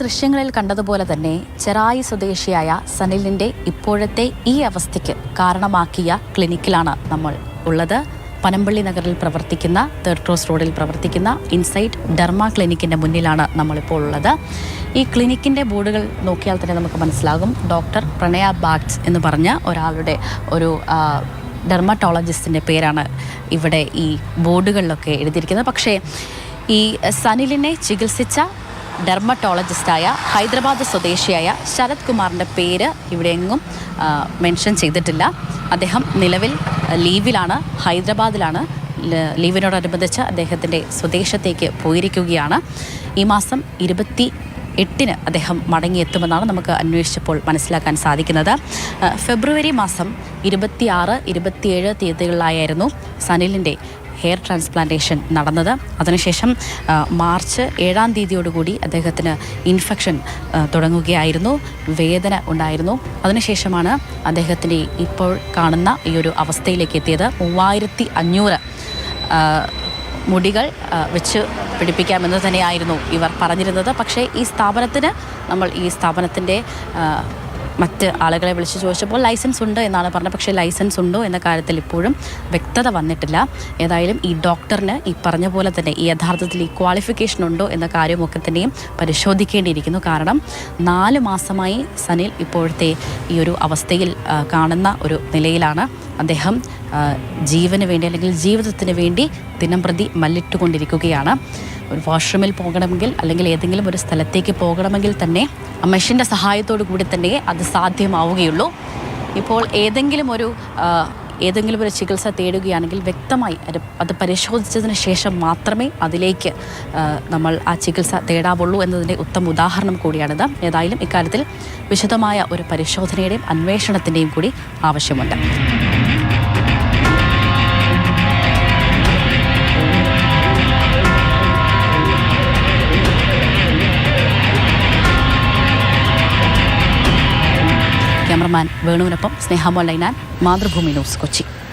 ദൃശ്യങ്ങളിൽ കണ്ടതുപോലെ തന്നെ ചെറായി സ്വദേശിയായ സനിലിന്റെ ഇപ്പോഴത്തെ ഈ അവസ്ഥയ്ക്ക് കാരണമാക്കിയ ക്ലിനിക്കിലാണ് നമ്മൾ ഉള്ളത്. പനമ്പള്ളി നഗറിൽ പ്രവർത്തിക്കുന്ന തേർഡ് ക്രോസ് റോഡിൽ പ്രവർത്തിക്കുന്ന ഇൻസൈറ്റ് ഡർമ ക്ലിനിക്കിന്റെ മുന്നിലാണ് നമ്മളിപ്പോൾ ഉള്ളത്. ഈ ക്ലിനിക്കിന്റെ ബോർഡുകൾ നോക്കിയാൽ തന്നെ നമുക്ക് മനസ്സിലാകും. ഡോക്ടർ പ്രണയ ബാഗ്സ് എന്ന് പറഞ്ഞ ഒരാളുടെ ഒരു ഡെർമറ്റോളജിസ്റ്റിന്റെ പേരാണ് ഇവിടെ ഈ ബോർഡുകളിലൊക്കെ എഴുതിയിരിക്കുന്നത്. പക്ഷേ ഈ സനിലിനെ ചികിത്സിച്ച ഡെർമറ്റോളജിസ്റ്റായ ഹൈദരാബാദ് സ്വദേശിയായ ശരത് കുമാറിന്റെ പേര് ഇവിടെ എങ്ങും മെൻഷൻ ചെയ്തിട്ടില്ല. അദ്ദേഹം നിലവിൽ ലീവിലാണ് ഹൈദരാബാദിലാണ്. ലീവിനോടനുബന്ധിച്ച് അദ്ദേഹത്തിന്റെ സ്വദേശത്തേക്ക് പോയിരിക്കുകയാണ്. ഈ മാസം ഇരുപത്തി എട്ടിന് അദ്ദേഹം മടങ്ങിയെത്തുമെന്നാണ് നമുക്ക് അന്വേഷിച്ചപ്പോൾ മനസ്സിലാക്കാൻ സാധിക്കുന്നത്. ഫെബ്രുവരി മാസം ഇരുപത്തിയാറ് ഇരുപത്തിയേഴ് തീയതികളിലായിരുന്നു സനിലിന്റെ ഹെയർ ട്രാൻസ്പ്ലാന്റേഷൻ നടന്നത്. അതിനുശേഷം മാർച്ച് ഏഴാം തീയതിയോടുകൂടി അദ്ദേഹത്തിന് ഇൻഫെക്ഷൻ തുടങ്ങുകയായിരുന്നു. വേദന ഉണ്ടായിരുന്നു. അതിനുശേഷമാണ് അദ്ദേഹത്തിന്റെ ഇപ്പോൾ കാണുന്ന ഈ ഒരു അവസ്ഥയിലേക്ക് എത്തിയത്. മൂവായിരത്തി അഞ്ഞൂറ് മുടികൾ വെച്ച് പിടിപ്പിക്കാമെന്ന് തന്നെയായിരുന്നു ഇവർ പറഞ്ഞിരുന്നത്. പക്ഷേ ഈ സ്ഥാപനത്തിന് നമ്മൾ ഈ സ്ഥാപനത്തിന്റെ മറ്റ് ആളുകളെ വിളിച്ച് ചോദിച്ചപ്പോൾ ലൈസൻസ് ഉണ്ട് എന്നാണ് പറഞ്ഞത്. പക്ഷേ ലൈസൻസ് ഉണ്ടോ എന്ന കാര്യത്തിൽ ഇപ്പോഴും വ്യക്തത വന്നിട്ടില്ല. ഏതായാലും ഈ ഡോക്ടറിന് ഈ പറഞ്ഞ പോലെ തന്നെ ഈ യഥാർത്ഥത്തിൽ ഈ ക്വാളിഫിക്കേഷൻ ഉണ്ടോ എന്ന കാര്യമൊക്കെ തന്നെയും പരിശോധിക്കേണ്ടിയിരിക്കുന്നു. കാരണം നാല് മാസമായി സനിൽ ഇപ്പോഴത്തെ ഈ ഒരു അവസ്ഥയിൽ കാണുന്ന ഒരു നിലയിലാണ് അദ്ദേഹം ജീവന് വേണ്ടി അല്ലെങ്കിൽ ജീവിതത്തിന് വേണ്ടി ദിനം പ്രതി മല്ലിട്ടുകൊണ്ടിരിക്കുകയാണ്. ഒരു വാഷ്റൂമിൽ പോകണമെങ്കിൽ അല്ലെങ്കിൽ ഏതെങ്കിലും ഒരു സ്ഥലത്തേക്ക് പോകണമെങ്കിൽ തന്നെ മെഷീന്റെ സഹായത്തോടു കൂടി തന്നെ അത് സാധ്യമാവുകയുള്ളൂ. ഇപ്പോൾ ഏതെങ്കിലും ഒരു ഏതെങ്കിലും ഒരു ചികിത്സ തേടുകയാണെങ്കിൽ വ്യക്തമായി അത് പരിശോധിച്ചതിന് ശേഷം മാത്രമേ അതിലേക്ക് നമ്മൾ ആ ചികിത്സ തേടാവുള്ളൂ എന്നതിന്റെ ഉത്തമ ഉദാഹരണം കൂടിയാണിത്. ഏതായാലും ഇക്കാര്യത്തിൽ വിശദമായ ഒരു പരിശോധനയുടെയും അന്വേഷണത്തിന്റെയും കൂടി ആവശ്യമുണ്ട്. ക്യാമറമാൻ വേണുവിനൊപ്പം സ്നേഹമോൾ ലൈനാൻ മാതൃഭൂമി ന്യൂസ് കൊച്ചി.